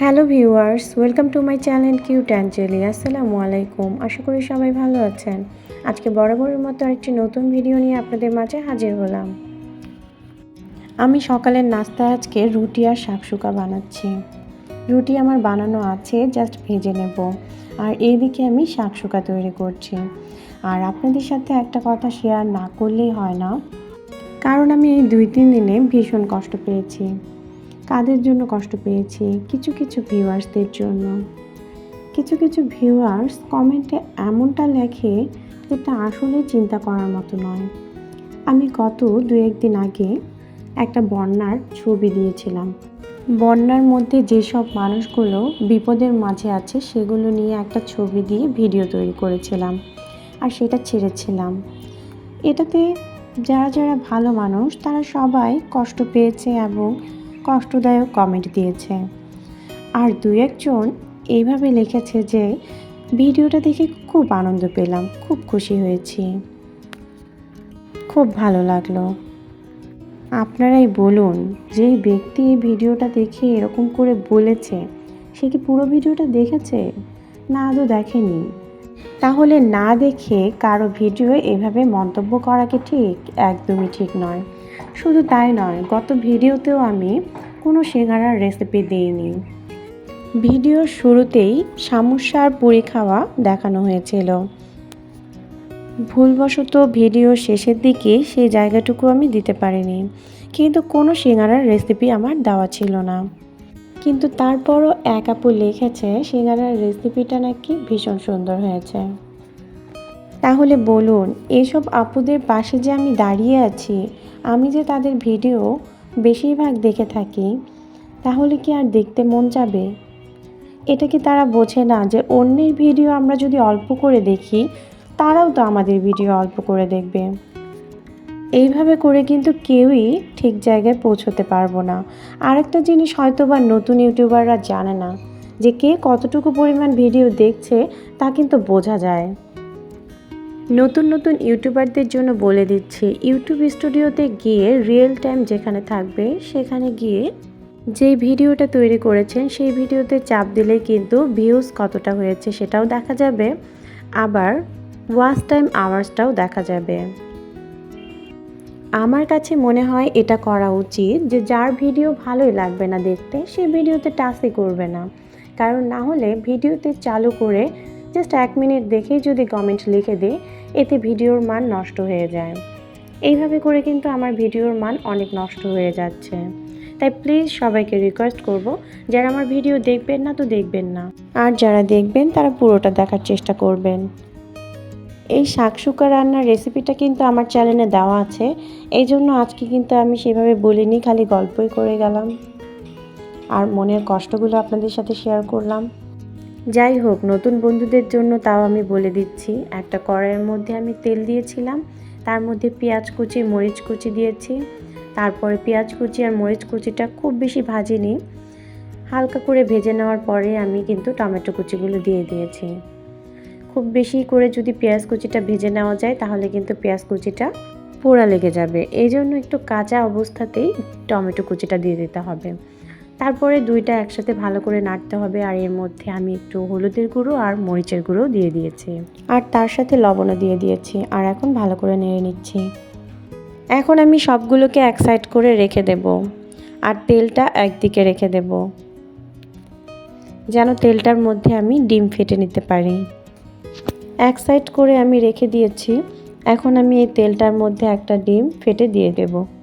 Hello viewers, welcome to my channel cute Angeli. আসসালামু আলাইকুম। আশা করি সবাই ভালো আছেন। আজকে বরাবরের মতো আরেকটি নতুন ভিডিও নিয়ে আপনাদের মাঝে হাজির হলাম। আমি সকালের নাস্তা আজকে রুটি আর শাকশুকা বানাচ্ছি। রুটি আমার বানানো আছে, জাস্ট ভেজে নেব। আর এইদিকে আমি শাকশুকা তৈরি করছি। আর আপনাদের সাথে একটা কথা শেয়ার না করলেই হয় না। কারণ আমি এই দুই তিন দিনে ভীষণ কষ্ট পেয়েছি। কাদের জন্য কষ্ট পেয়েছি? কিছু কিছু ভিউয়ার্সদের জন্য। কিছু কিছু ভিউয়ার্স কমেন্টে এমনটা লেখে যেটা আসলে চিন্তা করার মতো নয়। আমি গত দু একদিন আগে একটা বন্যার ছবি দিয়েছিলাম। বন্যার মধ্যে যেসব মানুষগুলো বিপদের মাঝে আছে সেগুলো নিয়ে একটা ছবি দিয়ে ভিডিও তৈরি করেছিলাম আর সেটা ছেড়েছিলাম। এটাতে যারা যারা ভালো মানুষ তারা সবাই কষ্ট পেয়েছে এবং কষ্টদায়ক কমেন্ট দিয়েছে। আর দু একজন এইভাবে লিখেছে যে, ভিডিওটা দেখে খুব আনন্দ পেলাম, খুব খুশি হয়েছি। খুব ভালো লাগল। আপনারাই বলুন, যে ব্যক্তি এই ভিডিওটা দেখে এরকম করে বলেছে, সে কি পুরো ভিডিওটা দেখেছে? না, আদৌ দেখেনি। তাহলে না দেখে কারও ভিডিও এভাবে মন্তব্য করা কি ঠিক? একদমই ঠিক নয়। শুধু তাই নয়, গত ভিডিওতেও আমি কোনো সিঙ্গারার রেসিপি দিইনি। ভিডিওর শুরুতেই সামুসার পুরি খাওয়া দেখানো হয়েছিল। ভুলবশত ভিডিও শেষের দিকে সেই জায়গাটুকু আমি দিতে পারিনি, কিন্তু কোনো সিঙ্গারার রেসিপি আমার দেওয়া ছিল না। কিন্তু তারপরও এক আপু লিখেছে সিঙ্গারার রেসিপিটা নাকি ভীষণ সুন্দর হয়েছে। তাহলে বলুন এইসব আপুদের পাশে যে আমি দাঁড়িয়ে আছি আমি যে তাদের ভিডিও বেশিরভাগ দেখে থাকি, তাহলে কি আর দেখতে মন যাবে এটা কি তারা বোঝে না যে অন্যের ভিডিও আমরা যদি অল্প করে দেখি, তারাও তো আমাদের ভিডিও অল্প করে দেখবে? এইভাবে করে কিন্তু কেউই ঠিক জায়গায় পৌঁছতে পারব না। আরেকটা জিনিস হয়তো বা নতুন ইউটিউবাররা জানে না যে কে কতটুকু পরিমাণ ভিডিও দেখছে তা কিন্তু বোঝা যায়। নতুন নতুন ইউটিউবারদের জন্য বলে দিচ্ছি, ইউটিউব স্টুডিওতে গিয়ে রিয়েল টাইম যেখানে থাকবে, সেখানে গিয়ে যে ভিডিওটা তৈরি করেছেন, সেই ভিডিওতে চাপ দিলে কিন্তু ভিউজ কতটা হয়েছে সেটাও দেখা যাবে। আবার ওয়াচ টাইম আওয়ার্সটাও দেখা যাবে। আমার কাছে মনে হয় এটা করা উচিত যে যার ভিডিও ভালোই লাগবে না দেখতে, সে ভিডিওতে টাচই করবে না। কারণ না হলে ভিডিওতে চালু করে জাস্ট এক মিনিট দেখেই যদি কমেন্ট লিখে দিই, এতে ভিডিওর মান নষ্ট হয়ে যায়। এইভাবে করে কিন্তু আমার ভিডিওর মান অনেক নষ্ট হয়ে যাচ্ছে। তাই প্লিজ সবাইকে রিকোয়েস্ট করব, যারা আমার ভিডিও দেখবেন না তো দেখবেন না। আর যারা দেখবেন, তারা পুরোটা দেখার চেষ্টা করবেন। এই শাকশুকা রান্নার রেসিপিটা কিন্তু আমার চ্যানেলে দেওয়া আছে। এই জন্য আজকে কিন্তু আমি সেভাবে বলিনি, খালি গল্পই করে গেলাম। আর মনের কষ্টগুলো আপনাদের সাথে শেয়ার করলাম। যাই হোক, নতুন বন্ধুদের জন্য তাও আমি বলে দিচ্ছি। একটা কড়াইয়ের মধ্যে আমি তেল দিয়েছিলাম, তার মধ্যে পেঁয়াজ কুচি, মরিচ কুচি দিয়েছি। তারপরে পেঁয়াজ কুচি আর মরিচ কুচিটা খুব বেশি ভাজিনি। হালকা করে ভেজে নেওয়ার পরে আমি কিন্তু টমেটো কুচিগুলো দিয়ে দিয়েছি। খুব বেশি করে যদি পেঁয়াজ কুচিটা ভেজে নেওয়া যায়, তাহলে কিন্তু পেঁয়াজ কুচিটা পোড়া লেগে যাবে। এই জন্য একটু কাঁচা অবস্থাতেই টমেটো কুচিটা দিয়ে দিতে হবে। তারপরে দুইটা একসাথে ভালো করে নাড়তে হবে আর এর মধ্যে আমি একটু হলুদের গুঁড়ো আর মরিচের গুঁড়ো দিয়ে দিয়েছি। আর তার সাথে লবণও দিয়ে দিয়েছি আর এখন ভালো করে নেড়ে নিচ্ছি। এখন আমি সবগুলোকে এক সাইড করে রেখে দেব আর তেলটা একদিকে রেখে দেব। যেন তেলটার মধ্যে আমি ডিম ফেটে নিতে পারি। এক সাইড করে আমি রেখে দিয়েছি। এখন আমি এই তেলটার মধ্যে একটা ডিম ফেটে দিয়ে দেব।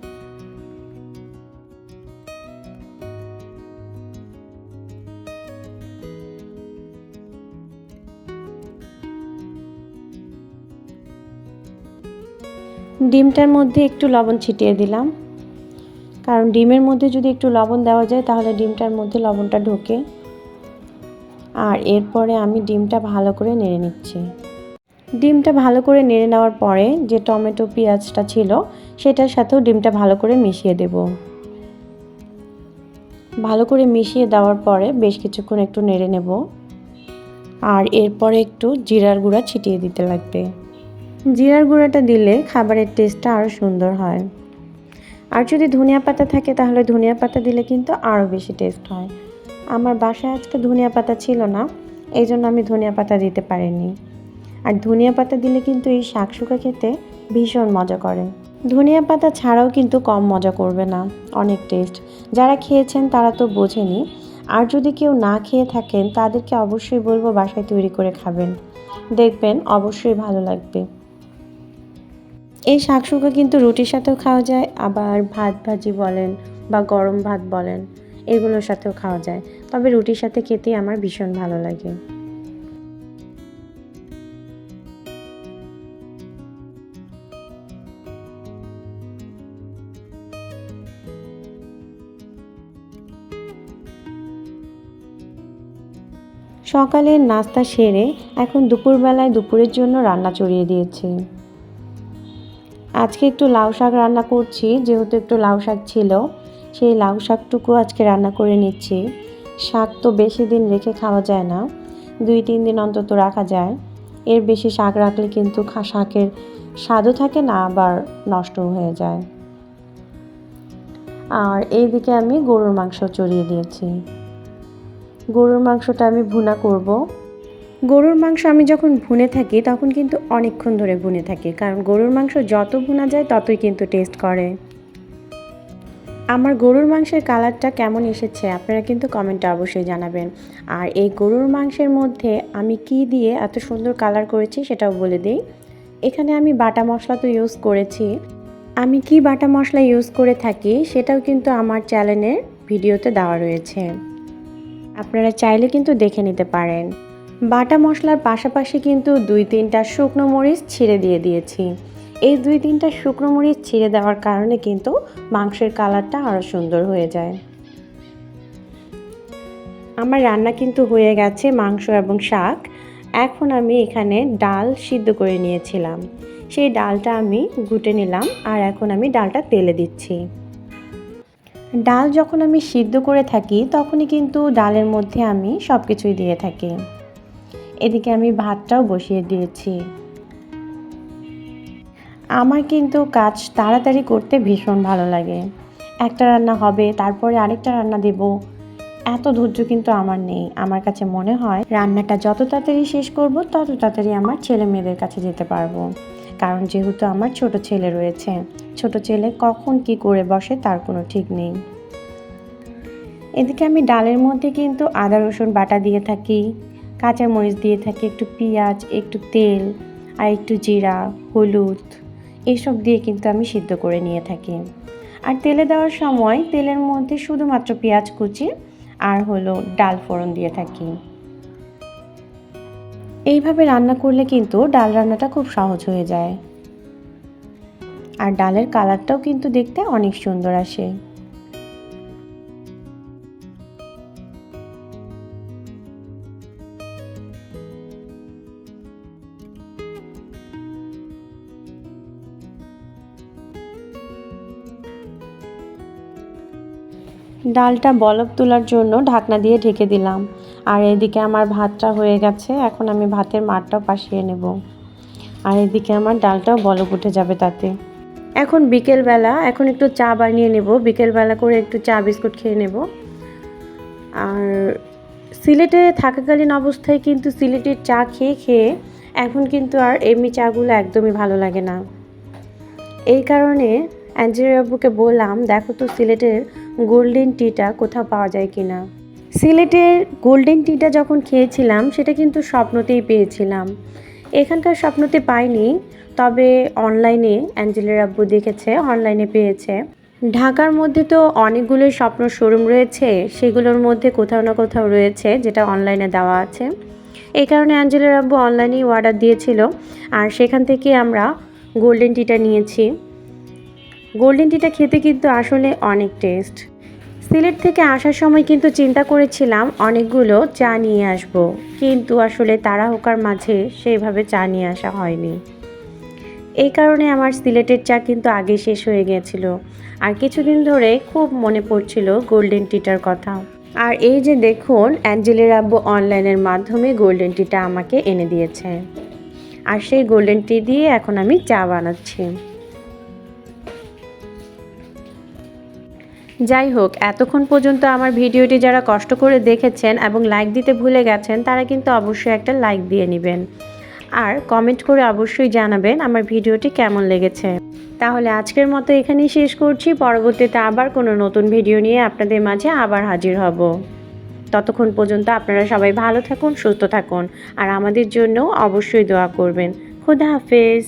ডিমটার মধ্যে একটু লবণ ছিটিয়ে দিলাম। কারণ ডিমের মধ্যে যদি একটু লবণ দেওয়া যায়, তাহলে ডিমটার মধ্যে লবণটা ঢোকে। আর এরপরে আমি ডিমটা ভালো করে নেড়ে নিচ্ছি। ডিমটা ভালো করে নেড়ে নেওয়ার পরে যে টমেটো, পেঁয়াজটা ছিল, সেটার সাথেও ডিমটা ভালো করে মিশিয়ে দেব। ভালো করে মিশিয়ে দেওয়ার পরে বেশ কিছুক্ষণ একটু নেড়ে নেব। আর এরপরে একটু জিরার গুঁড়া ছিটিয়ে দিতে লাগবে। জিরার গুঁড়াটা দিলে খাবারের টেস্টটা আরও সুন্দর হয়। আর যদি ধনিয়া পাতা থাকে, তাহলে ধনিয়া পাতা দিলে কিন্তু আরও বেশি টেস্ট হয়। আমার বাসায় আজকে ধনিয়া পাতা ছিল না এই জন্য আমি ধনিয়া পাতা দিতে পারিনি। আর ধনিয়া পাতা দিলে কিন্তু এই শাকশুকা খেতে ভীষণ মজা করে। ধনিয়া পাতা ছাড়াও কিন্তু কম মজা করবে না, অনেক টেস্ট যারা খেয়েছেন তারা তো বোঝেনি। আর যদি কেউ না খেয়ে থাকেন, তাদেরকে অবশ্যই বলব বাসায় তৈরি করে খাবেন। দেখবেন অবশ্যই ভালো লাগবে। এই শাকশুকা কিন্তু রুটির সাথেও খাওয়া যায়, আবার ভাত ভাজি বলেন বা গরম ভাত বলেন, এগুলোর সাথেও খাওয়া যায়। তবে রুটির সাথে খেতেই আমার ভীষণ ভালো লাগে। সকালের নাস্তা সেরে এখন দুপুরবেলায় দুপুরের জন্য রান্না চড়িয়ে দিয়েছি। আজকে একটু লাউ শাক রান্না করছি, যেহেতু একটু লাউ শাক ছিল, সেই লাউ শাকটুকু আজকে রান্না করে নিচ্ছি। শাক তো বেশি দিন রেখে খাওয়া যায় না, দুই তিন দিন অন্তত রাখা যায়। এর বেশি শাক রাখলে কিন্তু শাকের স্বাদও থাকে না, আবার নষ্ট হয়ে যায়। আর এইদিকে আমি গরুর মাংস চড়িয়ে দিয়েছি। গরুর মাংসটা আমি ভুনা করব। গরুর মাংস আমি যখন ভুনে থাকি, তখন কিন্তু অনেকক্ষণ ধরে ভুনে থাকি। কারণ গরুর মাংস যত ভুনা যায়, ততই কিন্তু টেস্ট করে। আমার গরুর মাংসের কালারটা কেমন এসেছে, আপনারা কিন্তু কমেন্টে অবশ্যই জানাবেন। আর এই গরুর মাংসের মধ্যে আমি কি দিয়ে এত সুন্দর কালার করেছি, সেটাও বলে দিই। এখানে আমি বাটা মশলা তো ইউজ করেছি। আমি কি বাটা মশলা ইউজ করে থাকি, সেটাও কিন্তু আমার চ্যানেলের ভিডিওতে দেওয়া রয়েছে। আপনারা চাইলে কিন্তু দেখে নিতে পারেন। বাটা মশলার পাশাপাশি কিন্তু দুই তিনটা শুকনো মরিচ ছিঁড়ে দিয়ে দিয়েছি। এই দুই তিনটা শুকনো মরিচ ছিঁড়ে দেওয়ার কারণে কিন্তু মাংসের কালারটা আরও সুন্দর হয়ে যায়। আমার রান্না কিন্তু হয়ে গেছে মাংস এবং শাক। এখন আমি এখানে ডাল সিদ্ধ করে নিয়েছিলাম। সেই ডালটা আমি ঘুটে নিলাম আর এখন আমি ডালটা তেলে দিচ্ছি। ডাল যখন আমি সিদ্ধ করে থাকি তখনই কিন্তু ডালের মধ্যে আমি সব কিছুই দিয়ে থাকি। এদিকে আমি ভাতটাও বসিয়ে দিয়েছি। আমার কিন্তু কাজ তাড়াতাড়ি করতে ভীষণ ভালো লাগে। একটা রান্না হবে, তারপরে আরেকটা রান্না দেব। এত ধৈর্য কিন্তু আমার নেই। আমার কাছে মনে হয়, রান্নাটা যত তাড়াতাড়ি শেষ করব, তত তাড়াতাড়ি আমার ছেলে মেয়েদের কাছে যেতে পারব। কারণ যেহেতু আমার ছোট ছেলে রয়েছে, ছোট ছেলে কখন কি করে বসে তার কোনো ঠিক নেই। এদিকে আমি ডালের মধ্যে কিন্তু আদা রসুন বাটা দিয়ে থাকি। কাঁচামরিচ দিয়ে থাকি একটু পেঁয়াজ, একটু তেল আর একটু জিরা, হলুদ। এসব দিয়ে কিন্তু আমি সিদ্ধ করে নিয়ে থাকি। আর তেলে দেওয়ার সময় তেলের মধ্যে শুধুমাত্র পেঁয়াজ কুচি আর হলো ডাল ফোড়ন দিয়ে থাকি। এইভাবে রান্না করলে কিন্তু ডাল রান্নাটা খুব সহজ হয়ে যায়। আর ডালের কালারটাও কিন্তু দেখতে অনেক সুন্দর আসে। ডালটা বলক তোলার জন্য ঢাকনা দিয়ে ঢেকে দিলাম। আর এদিকে আমার ভাতটা হয়ে গেছে, এখন আমি ভাতের মারটাও পাশিয়ে নেব। আর এদিকে আমার ডালটাও বলক উঠে যাবে তাতে। এখন বিকেলবেলা, এখন একটু চা বানিয়ে নেব। বিকেলবেলা করে একটু চা বিস্কুট খেয়ে নেব। আর সিলেটে থাকাকালীন অবস্থায় কিন্তু সিলেটের চা খেয়ে খেয়ে এখন কিন্তু আর এমনি চাগুলো একদমই ভালো লাগে না। এই কারণে অ্যাঞ্জেলি আব্বুকে বললাম, দেখো তো সিলেটের গোল্ডেন টিটা কোথাও পাওয়া যায় কি না সিলেটের গোল্ডেন টিটা যখন খেয়েছিলাম, সেটা কিন্তু স্বপ্নতেই পেয়েছিলাম। এখানকার স্বপ্নতে পাইনি, তবে অনলাইনে অ্যাঞ্জেলের আব্বু দেখেছে, অনলাইনে পেয়েছে। ঢাকার মধ্যে তো অনেকগুলো স্বপ্ন শোরুম রয়েছে, সেগুলোর মধ্যে কোথাও না কোথাও রয়েছে, যেটা অনলাইনে দেওয়া আছে। এই কারণে অ্যাঞ্জেলের আব্বু অনলাইনেই অর্ডার দিয়েছিল, আর সেখান থেকে আমরা গোল্ডেন টিটা নিয়েছি। গোল্ডেন টিটা খেতে কিন্তু আসলে অনেক টেস্ট। সিলেট থেকে আসার সময় কিন্তু চিন্তা করেছিলাম, অনেকগুলো চা নিয়ে আসব। কিন্তু আসলে তাড়াহুকার মাঝে সেইভাবে চা নিয়ে আসা হয়নি। এই কারণে আমার সিলেটের চা কিন্তু আগে শেষ হয়ে গিয়েছিল আর কিছুদিন ধরে খুব মনে পড়ছিল গোল্ডেন টিটার কথা। আর এই যে দেখুন, অ্যাঞ্জেলের আব্বু অনলাইনের মাধ্যমে গোল্ডেন টিটা আমাকে এনে দিয়েছে। আর সেই গোল্ডেন টি দিয়ে এখন আমি চা বানাচ্ছি। যাই হোক, এতক্ষণ পর্যন্ত আমার ভিডিওটি যারা কষ্ট করে দেখেছেন এবং লাইক দিতে ভুলে গেছেন, তারা কিন্তু অবশ্যই একটা লাইক দিয়ে নেবেন। আর কমেন্ট করে অবশ্যই জানাবেন আমার ভিডিওটি কেমন লেগেছে। তাহলে আজকের মতো এখানেই শেষ করছি। পরবর্তীতে আবার কোনো নতুন ভিডিও নিয়ে আপনাদের মাঝে আবার হাজির হব। ততক্ষণ পর্যন্ত আপনারা সবাই ভালো থাকুন, সুস্থ থাকুন, আর আমাদের জন্য অবশ্যই দোয়া করবেন। খুদা হাফেজ।